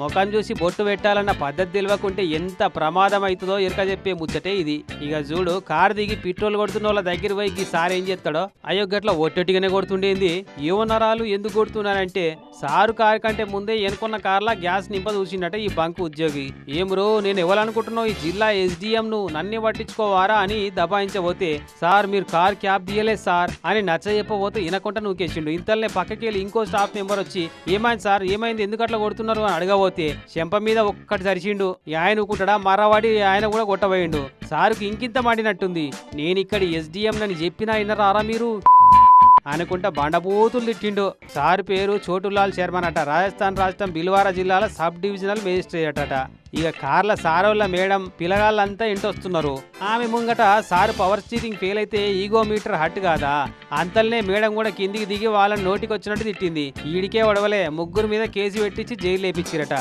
ముఖం చూసి బొట్టు పెట్టాలన్న పద్ధతి తెలియకుంటే ఎంత ప్రమాదం అవుతుందో ఎరక చెప్పే ముచ్చటే ఇది. ఇక చూడు కారు దిగి పెట్రోల్ కొడుతున్న వాళ్ళ దగ్గర పోయి ఈ సార్ ఏం చేస్తాడో? అయ్యో గట్ల ఒట్టటిగానే కొడుతుండేంది. యువనరాలు ఎందుకు కొడుతున్నారంటే సారు కారు కంటే ముందే ఎనుకున్న కార్లా గ్యాస్ నింప చూసిండట ఈ బంక్ ఉద్యోగి. ఏం రో నేను ఎవరనుకుంటున్నావు ఈ జిల్లా ఎస్డిఎం ను నన్ను పట్టించుకోవారా అని దబాయించబోతే సార్ మీరు కార్ క్యాబ్ తీయలేదు సార్ అని నచ్చ చెప్పబోతే వినకుండా నూకేసిండు. ఇంతలోనే పక్కకి వెళ్ళి ఇంకో స్టాఫ్ మెంబర్ వచ్చి ఏమైంది సార్? ఏమైంది? ఎందుకు అట్లా కొడుతున్నారు అని అడగబోతే పోతే చెంప మీద ఒక్కటి సరిచిండు ఈ ఆయన ఊకుంటాడా? మరవాడి ఆయన కూడా కొట్టబోయిండు. సారుకు ఇంకింత మాడినట్టుంది. నేను ఇక్కడ ఎస్డిఎం అని చెప్పినా ఇన్నరారా మీరు? అనుకుంటా బండబూతులు తిట్టిండు. సార్ పేరు చోటులాల్ శర్మన్ అట. రాజస్థాన్ రాష్ట్రం బిల్వారా జిల్లాలో సబ్ డివిజనల్ మేజిస్ట్రేట్ అట ఇక కార్ల సారోళ్ళ మేడం పిల్లగాళ్ళంతా ఇంటొస్తున్నారు. ఆమె ముంగట సార్ పవర్ స్టీరింగ్ ఫెయిల్ అయితే ఈగో మీటర్ హట్ కాదా? అంతల్నే మేడం కూడా కిందికి దిగి వాళ్ళని నోటికి వచ్చినట్టు తిట్టింది. ఈడికే ఒడవలే ముగ్గురు మీద కేసు పెట్టించి జైలు లేపించిరట